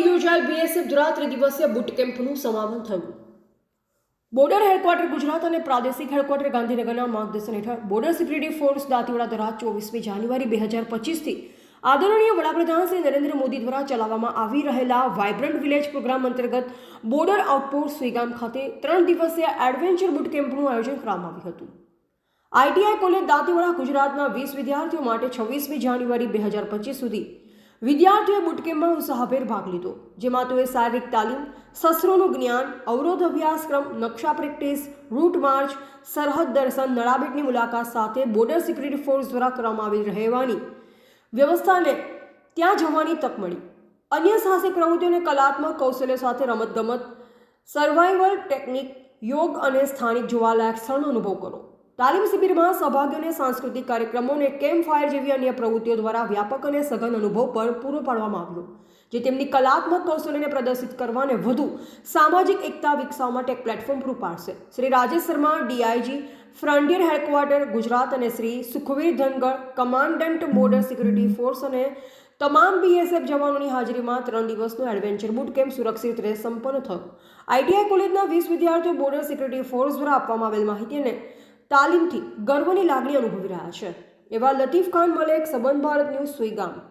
યોજાયેલ બીએસએફ દ્વારા ત્રિદિવસીય બુટ કેમ્પનું સમાપન થયું. બોર્ડર હેડક્વાર્ટર ગુજરાત અને પ્રાદેશિક હેડક્વાર્ટર ગાંધીનગરના માર્ગદર્શન હેઠળ બોર્ડર સિક્યુરિટી ફોર્સ દાંતીવાડા દ્વારા ચોવીસમી જાન્યુઆરી બે હજાર પચીસથી આદરણીય વડાપ્રધાન શ્રી નરેન્દ્ર મોદી દ્વારા ચલાવવામાં આવી રહેલા વાઇબ્રન્ટ વિલેજ પ્રોગ્રામ અંતર્ગત બોર્ડર આઉટપોસ્ટ સુઈગામ ખાતે ત્રણ દિવસીય એડવેન્ચર બુટ કેમ્પનું આયોજન કરવામાં આવ્યું હતું. આઈટીઆઈ કોલેજ દાંતીવાડા ગુજરાતના વીસ વિદ્યાર્થીઓ માટે છવ્વીસમી જાન્યુઆરી બે હજાર પચીસ સુધી વિદ્યાર્થીઓએ બુટકેમ્પમાં ઉત્સાહભેર ભાગ લીધો. જેમાં તેઓએ શારીરિક તાલીમ, શસ્ત્રોનું જ્ઞાન, અવરોધ અભ્યાસક્રમ, નકશા પ્રેક્ટિસ, રૂટ માર્ચ, સરહદ દર્શન, નળાબેટની મુલાકાત સાથે બોર્ડર સિક્યુરિટી ફોર્સ દ્વારા કરવામાં આવી રહેવાની વ્યવસ્થાને ત્યાં જવાની તક મળી. અન્ય સાહસિક પ્રવૃત્તિઓને કલાત્મક કૌશલ્ય સાથે રમતગમત સર્વાઈવલ ટેકનિક યોગ અને સ્થાનિક જોવાલાયક સ્થળનો અનુભવ કરો. તાલીમ શિબિરમાં સહભાગી અને સાંસ્કૃતિક કાર્યક્રમો અને કેમ્પ ફાયર જેવી અન્ય પ્રવૃત્તિઓ દ્વારા વ્યાપક અને સઘન અનુભવ પર પૂરો પાડવામાં આવ્યો, જે તેમની કલાત્મક કૌશલ્યને પ્રદર્શિત કરવા અને વધુ સામાજિક એકતા વિકસાવવા માટે એક પ્લેટફોર્મ પૂરું પાડશે. Shri Rajesh Sharma, DIG, frontier headquarters, Gujarat અને Shri Sukhvir Dhangar, commandant border security force અને તમામ બીએસએફ જવાનોની હાજરીમાં ત્રણ દિવસનું એડવેન્ચર બુટ કેમ્પ સુરક્ષિત રીતે સંપન્ન થયું. આઈટીઆઈ કોલેજના વીસ વિદ્યાર્થીઓ બોર્ડર સિક્યુરિટી ફોર્સ દ્વારા આપવામાં આવેલ માહિતી અને તાલીમથી ગર્વની લાગણી અનુભવી રહ્યા છે. એવા લતીફ ખાન મલેક સંબંધ ભારત ન્યૂઝ સુઈગામ.